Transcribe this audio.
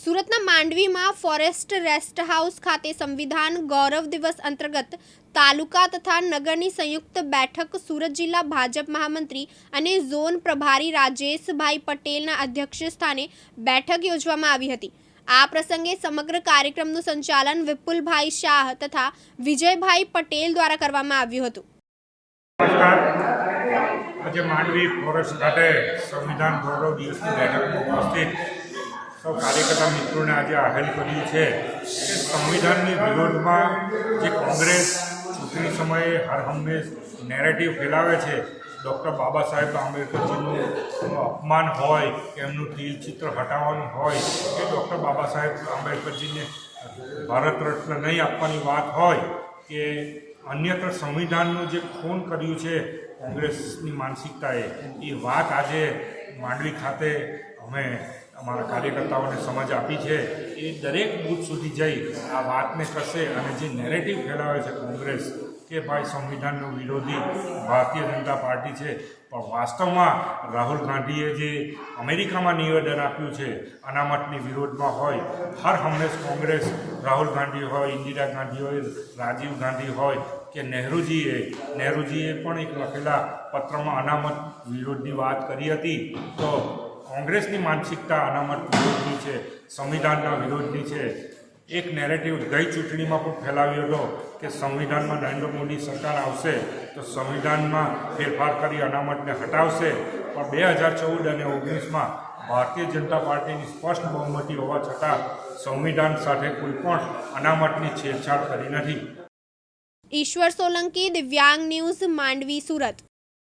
સુરતના માંડવીમાં forest rest house ખાતે સંવિધાન ગૌરવ દિવસ અંતર્ગત તાલુકા તથા નગરની સંયુક્ત બેઠક સુરત જિલ્લા ભાજપ મહામંત્રી અને ઝોન પ્રભારી રાજેશભાઈ પટેલના અધ્યક્ષ સ્થાને બેઠક યોજવામાં આવી હતી. આ પ્રસંગે સમગ્ર કાર્યક્રમનું સંચાલન વિપુલભાઈ શાહ તથા વિજયભાઈ પટેલ દ્વારા કરવામાં આવ્યું હતું. આજે માંડવી ફોરેસ્ટ ખાતે સંવિધાન ગૌરવ દિવસની બેઠકમાં ઉપસ્થિત સૌ કાર્યકર્તા મિત્રોને આજે આહેલ કર્યું છે કે સંવિધાનની વિરોધમાં જે કોંગ્રેસ ચૂંટણી સમયે હર હંમેશ નેરેટિવ ફેલાવે છે, ડૉક્ટર બાબા સાહેબ આંબેડકરજીનું અપમાન હોય કે એમનું ચિત્ર હટાવવાનું હોય કે ડૉક્ટર બાબા સાહેબ આંબેડકરજીને ભારત રત્ન નહીં આપવાની વાત હોય કે અન્યત્ર સંવિધાનનું જે ખૂન કર્યું છે કોંગ્રેસની માનસિકતાએ, એ વાત આજે માંડવી ખાતે અમે અમારા કાર્યકર્તાઓને સમજ આપી છે એ દરેક બૂથ સુધી જઈ આ વાતને કરશે અને જે નેરેટિવ ફેલાવે છે કોંગ્રેસ કે ભાઈ સંવિધાનનો વિરોધી ભારતીય જનતા પાર્ટી છે. પણ વાસ્તવમાં રાહુલ ગાંધીએ જે અમેરિકામાં નિવેદન આપ્યું છે, અનામતની વિરોધમાં હોય, હર હંમેશ કોંગ્રેસ, રાહુલ ગાંધી હોય, ઇન્દિરા ગાંધી હોય, રાજીવ ગાંધી હોય કે નહેરુજીએ નહેરુજીએ પણ એક લખેલા પત્રમાં અનામત વિરોધની વાત કરી હતી. તો કોંગ્રેસની માનસિકતા અનામત વિરોધની છે, સંવિધાનના વિરોધની છે. એક નેરેટિવ ગઈ ચૂંટણીમાં પણ ફેલાવ્યો હતો કે સંવિધાનમાં નરેન્દ્ર મોદી સરકાર આવશે તો સંવિધાનમાં ફેરફાર કરી અનામતને હટાવશે. પણ બે હજાર ચૌદ અને ઓગણીસમાં ભારતીય જનતા પાર્ટીની સ્પષ્ટ બહુમતી હોવા છતાં સંવિધાન સાથે કોઈ પણ અનામતની છેડછાડ કરી નથી. ઈશ્વર સોલંકી, દિવ્યાંગ ન્યૂઝ, માંડવી, સુરત.